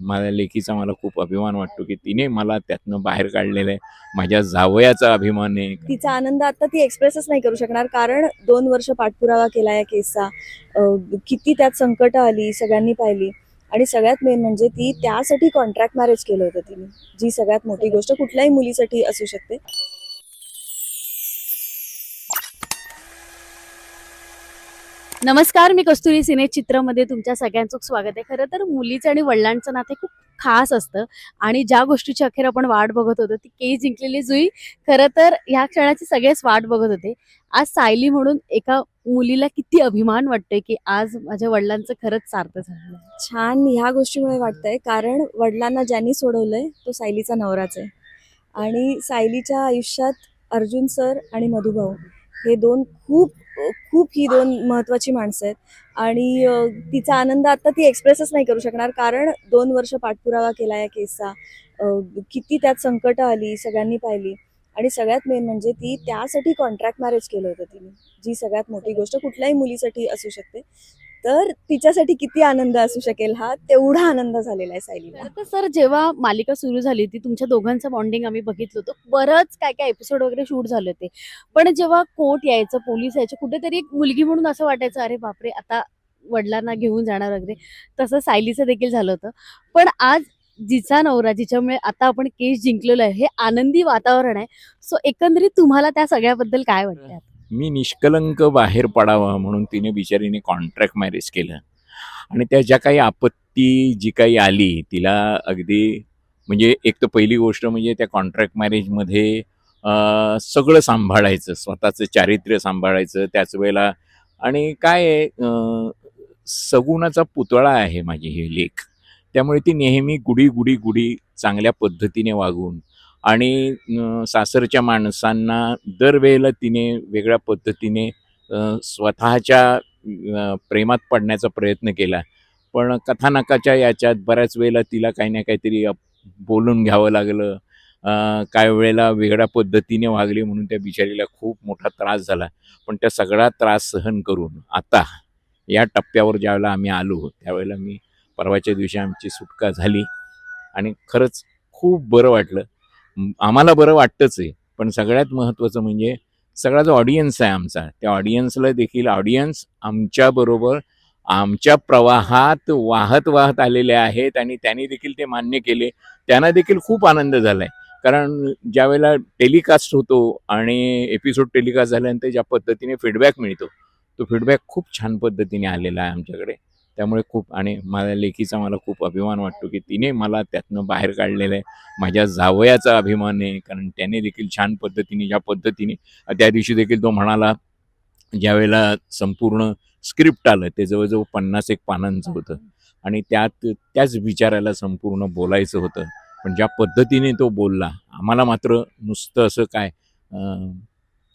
माझ्या लेकीचा मला खूप अभिमान वाटतो की तिने मला त्यातनं बाहेर काढलेलं आहे. माझ्या जावयाचा अभिमान आहे. तिचा आनंद आता ती एक्सप्रेसच नाही करू शकणार. कारण दोन वर्ष पाठपुरावा केला या केसचा. किती त्यात संकट आली सगळ्यांनी पाहिली. आणि सगळ्यात मेन म्हणजे ती त्यासाठी कॉन्ट्रॅक्ट मॅरेज केलं होतं तिने. जी सगळ्यात मोठी गोष्ट कुठल्याही मुलीसाठी असू शकते. नमस्कार मी कस्तुरी सिने चित्रमध्ये तुमच्या सगळ्यांचं स्वागत आहे. खरं तर मुलीचं आणि वडिलांचं नाते खूप खास असतं आणि ज्या गोष्टीची अखेर आपण वाट बघत होतो ती केस जिंकलेली जुई. खरं तर ह्या क्षणाची सगळेच वाट बघत होते. आज सायली म्हणून एका मुलीला किती अभिमान वाटतोय की आज माझ्या वडिलांचं खरंच सार्थ झालं. छान ह्या गोष्टीमुळे वाटतंय. कारण वडिलांना ज्यांनी सोडवलंय तो सायलीचा नवराच आहे. आणि सायलीच्या आयुष्यात अर्जुन सर आणि मधुभाऊ हे दोन खूप खूप ही दोन महत्त्वाची माणसं आहेत. आणि तिचा आनंद आता ती एक्सप्रेसच नाही करू शकणार. कारण दोन वर्ष पाठपुरावा केला या केसचा. किती त्यात संकट आली सगळ्यांनी पाहिली. आणि सगळ्यात मेन म्हणजे ती त्यासाठी कॉन्ट्रॅक्ट मॅरेज केलं होतं तिने. जी सगळ्यात मोठी गोष्ट कुठल्याही मुलीसाठी असू शकते. तर तिच्यासाठी किती आनंद असू शकेल हा? तेवढा आनंद झालेला आहे सायलीला. तर सर जेव्हा मालिका सुरू झाली ती तुमच्या दोघांचं बॉन्डिंग आम्ही बघितलं होतं. बरंच काय काय एपिसोड वगैरे शूट झाले होते. पण जेव्हा कोर्ट यायचं पोलीस यायचं कुठेतरी एक मुलगी म्हणून असं वाटायचं अरे बापरे आता वडिलांना घेऊन जाणार वगैरे. तसं सायलीचं देखील झालं होतं. पण आज जिचा नवरा जिच्यामुळे आता आपण केस जिंकलेलो आहे हे आनंदी वातावरण आहे. सो एकंदरीत तुम्हाला त्या सगळ्याबद्दल काय वाटतं? मी निष्कलंक बाहेर पडावा म्हणून तिने बिचारीने कॉन्ट्रॅक्ट मॅरेज केलं. आणि त्या ज्या काही आपत्ती जी काही आली तिला अगदी म्हणजे एक तर पहिली गोष्ट म्हणजे त्या कॉन्ट्रॅक्ट मॅरेजमध्ये सगळं सांभाळायचं स्वतःचं चारित्र्य सांभाळायचं त्याच वेळेला. आणि काय आहे सगुणाचा पुतळा आहे माझी ही लेख. त्यामुळे ती नेहमी गुढी गुढी गुढी चांगल्या पद्धतीने वागून आणि सासरच्या माणसांना दरवेळेला तिने वेगळ्या पद्धतीने स्वतःच्या प्रेमात पडण्याचा प्रयत्न केला. पण कथानकाच्या याच्यात बऱ्याच वेळेला तिला काही ना काहीतरी बोलून घ्यावं लागलं. काय वेळेला वेगळ्या पद्धतीने वागली म्हणून त्या बिचारीला खूप मोठा त्रास झाला. पण त्या सगळा त्रास सहन करून आता या टप्प्यावर ज्यावेळेला आम्ही आलो त्यावेळेला मी परवाच्या दिवशी आमची सुटका झाली. आणि खरंच खूप बरं वाटलं. आम्हाला बरं वाटतंच आहे. पण सगळ्यात महत्त्वाचं म्हणजे सगळा जो ऑडियन्स आहे आमचा त्या ऑडियन्सला देखील ऑडियन्स आमच्याबरोबर आमच्या प्रवाहात वाहत वाहत आलेले आहेत आणि त्यांनी देखील ते मान्य केले. त्यांना देखील खूप आनंद झाला आहे कारण ज्यावेळेला टेलिकास्ट होतो आणि एपिसोड टेलिकास्ट झाल्यानंतर ज्या पद्धतीने फीडबॅक मिळतो तो फीडबॅक खूप छान पद्धतीने आलेला आहे आमच्याकडे. त्यामुळे खूप आणि माझ्या लेकीचा मला खूप अभिमान वाटतो की तिने मला त्यातनं बाहेर काढलेलं आहे. माझ्या जावयाचा अभिमान आहे कारण त्याने देखील छान पद्धतीने ज्या पद्धतीने त्या दिवशी देखील तो म्हणाला ज्यावेळेला संपूर्ण स्क्रिप्ट आलं ते जवळजवळ पन्नास एक पानांचं होतं. आणि त्यात त्याच विचाराला संपूर्ण बोलायचं होतं. पण ज्या पद्धतीने तो बोलला आम्हाला मात्र नुसतं असं काय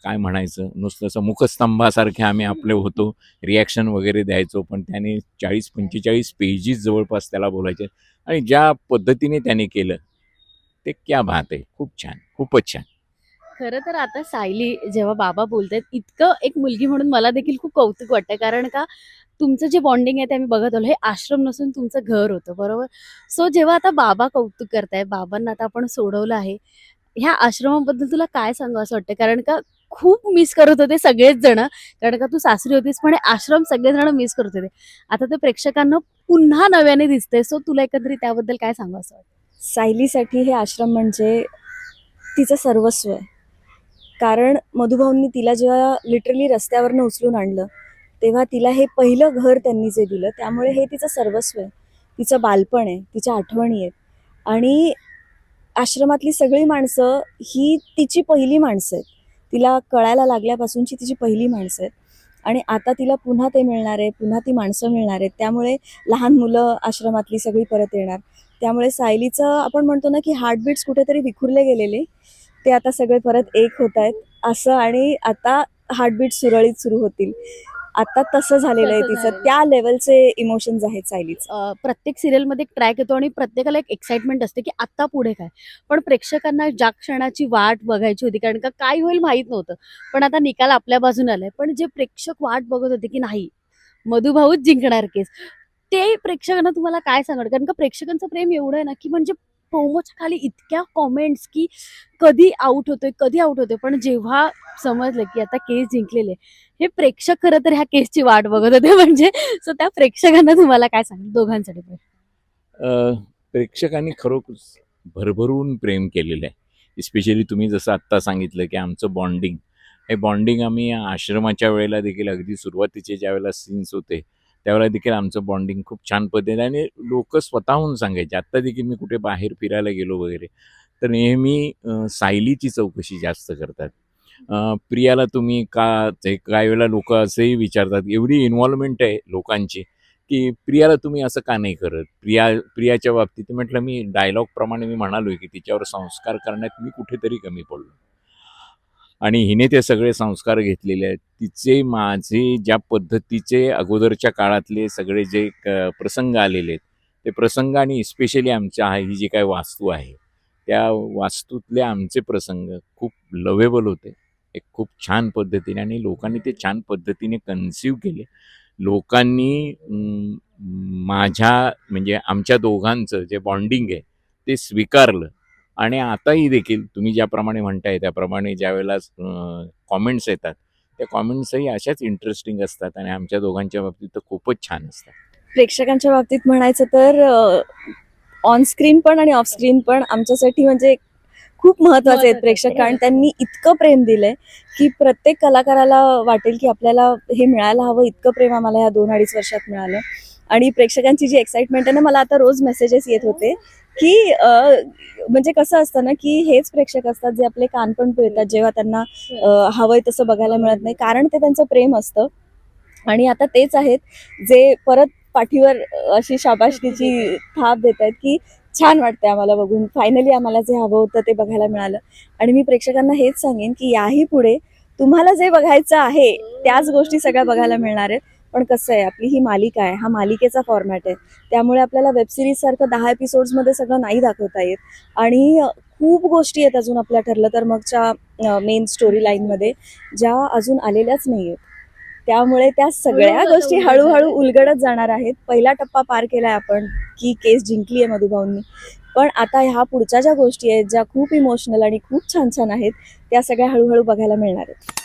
काय म्हणायचं? नुसतं असं मुखस्तंभासारखे आम्ही आपले होतो. रिॲक्शन वगैरे द्यायचो पण त्याने चाळीस पंचेचाळीस पेजेस जवळपास त्याला बोलायचे आणि ज्या पद्धतीने त्याने केलं ते क्या बात आहे. खूप छान. खूपच छान. खरं तर आता सायली जेव्हा बाबा बोलतायत इतकं एक मुलगी म्हणून मला देखील खूप कौतुक वाटतं. कारण का तुमचं जे बॉन्डिंग आहे ते आम्ही बघत आलो. हे आश्रम नसून तुमचं घर होतं बरोबर? सो जेव्हा आता बाबा कौतुक करताय बाबांना आता आपण सोडवलं आहे ह्या आश्रमाबद्दल तुला काय सांगू असं वाटतं? कारण का खूप मिस करत होते सगळेच जण. कारण का तू सासरी होतीस पण आश्रम सगळेजण मिस करत होते. आता ते प्रेक्षकांना पुन्हा नव्याने दिसतंय. सो तुला एकंदरीत त्याबद्दल काय सांगू असं वाटतं? सायलीसाठी हे आश्रम म्हणजे तिचं सर्वस्व आहे. कारण मधुभाऊंनी तिला जेव्हा लिटरली रस्त्यावरनं उचलून आणलं तेव्हा तिला हे पहिलं घर त्यांनी जे दिलं त्यामुळे हे तिचं सर्वस्व आहे. तिचं बालपण आहे तिच्या आठवणी आहेत. आणि आश्रमातली सगळी माणसं ही तिची पहिली माणसं आहेत. तिला कळायला लागल्यापासूनची तिची पहिली माणसं आहेत. आणि आता तिला पुन्हा ते मिळणार आहे पुन्हा ती माणसं मिळणार आहेत. त्यामुळे लहान मुलं आश्रमातली सगळी परत येणार. त्यामुळे सायलीचं आपण म्हणतो ना की हार्टबीट्स कुठेतरी विखुरले गेलेले. ते आता सगळे परत एक होत आहेत. असं आणि आता हार्टबीट सुरळीत सुरू होतील. आता तसं झालेलं आहे तिचं. त्या लेवलचे इमोशन्स आहेत सायलीचं. प्रत्येक सिरियलमध्ये एक ट्रॅक येतो आणि प्रत्येकाला एक एक्साइटमेंट असते की आता पुढे काय? पण प्रेक्षकांना ज्या क्षणाची वाट बघायची होती कारण का काय होईल माहीत नव्हतं. पण आता निकाल आपल्या बाजूने आलाय. पण जे प्रेक्षक वाट बघत होते की नाही मधुभाऊच जिंकणार केस ते प्रेक्षकांना तुम्हाला काय सांगणार? कारण का प्रेक्षकांचं प्रेम एवढं आहे ना की म्हणजे प्रोमोच्या खाली इतक्या कॉमेंट्स की कधी आउट होतोय कधी आउट होतोय. पण जेव्हा समजलं की आता केस जिंकलेले हे प्रेक्षक खरं तर ह्या केसची वाट बघत होते. म्हणजे सो त्या प्रेक्षकांना तुम्हाला काय सांगितलं दोघांसाठी पण? प्रेक्षकांनी खरोखर भरभरून प्रेम केलेलं आहे. स्पेशली तुम्ही जसं आत्ता सांगितलं की आमचं बॉन्डिंग हे बॉन्डिंग आम्ही आश्रमाच्या वेळेला देखील अगदी सुरुवातीचे ज्या वेळेला सीन्स होते त्यावेळेला देखील आमचं बॉन्डिंग खूप छान पद्धतीने आणि लोक स्वतःहून सांगायचे आत्ता देखील मी कुठे बाहेर फिरायला गेलो वगैरे. तर नेहमी सायलीची चौकशी जास्त करतात. प्रियाला तुम्ही का ते काही वेळेला लोक असंही विचारतात एवढी इन्व्हॉल्वमेंट आहे लोकांची की प्रियाला तुम्ही असं का नाही करत? प्रिया प्रियाच्या बाबतीत म्हटलं मी डायलॉग प्रमाणे मी आहे की तिच्यावर संस्कार करण्यात मी कुठेतरी कमी पडलो आणि हिने ते सगळे संस्कार घेतलेले आहेत. तिचे माझे ज्या पद्धतीचे अगोदरच्या काळातले सगळे जे क- प्रसंग आलेले आहेत ते प्रसंग आणि स्पेशली आमच्या हा- ही जी काय वास्तू आहे त्या वास्तूतले आमचे प्रसंग खूप लवेबल होते. एक खूप छान पद्धतीने आणि लोकांनी ते छान पद्धतीने कन्सिव्ह केले. लोकांनी माझ्या म्हणजे आमच्या दोघांचं जे बॉन्डिंग आहे ते स्वीकारलं. आणि आताही देखील तुम्ही ज्याप्रमाणे म्हणताय त्याप्रमाणे ज्या वेळेला कॉमेंट्स येतात त्या कॉमेंट्सही अशाच इंटरेस्टिंग असतात आणि आमच्या दोघांच्या बाबतीत तर खूपच छान असतात. प्रेक्षकांच्या बाबतीत म्हणायचं तर ऑन स्क्रीन पण आणि ऑफ स्क्रीन पण आमच्यासाठी म्हणजे खूप महत्त्वाचे आहेत प्रेक्षक. कारण त्यांनी इतकं प्रेम दिलंय की प्रत्येक कलाकाराला वाटेल की आपल्याला हे मिळायला हवं इतकं प्रेम आम्हाला या दोन अडीच वर्षात मिळालं. आणि प्रेक्षकांची जी एक्साइटमेंट आहे ना मला आता रोज मेसेजेस येत होते. की म्हणजे कसं असतं ना की हेच प्रेक्षक असतात जे आपले कान पण पिळतात जेव्हा त्यांना हवंय तसं बघायला मिळत नाही. कारण ते त्यांचं प्रेम असतं. आणि आता तेच आहेत जे परत पाठीवर अशी शाबाशकीची थाप देत आहेत की छान वाटतंय आम्हाला बघून. फायनली आम्हाला जे हवं होतं ते बघायला मिळालं. आणि मी प्रेक्षकांना हेच सांगेन की याही पुढे तुम्हाला जे बघायचं आहे त्याच गोष्टी सगळ्या बघायला मिळणार आहेत. पण कसं आहे आपली ही मालिका आहे हा मालिकेचा फॉर्मॅट आहे. त्यामुळे आपल्याला वेबसिरीज सारखं दहा एपिसोड्समध्ये सगळं नाही दाखवता येत. आणि खूप गोष्टी आहेत अजून आपल्या ठरलं तर मगच्या मेन स्टोरी लाईनमध्ये ज्या अजून आलेल्याच नाही आहेत. त्यामुळे त्या सगळ्या गोष्टी हळूहळू उलगडत उलगडत जाणार आहेत. पहिला टप्पा पार केलाय आपण की केस जिंकली आहे मधुभाऊंनी पण आता ह्या पुढच्या ज्या गोष्टी आहेत ज्या खूप इमोशनल आणि खूप छान छान आहेत त्या सगळ्या हळूहळू बघायला मिळणार आहेत.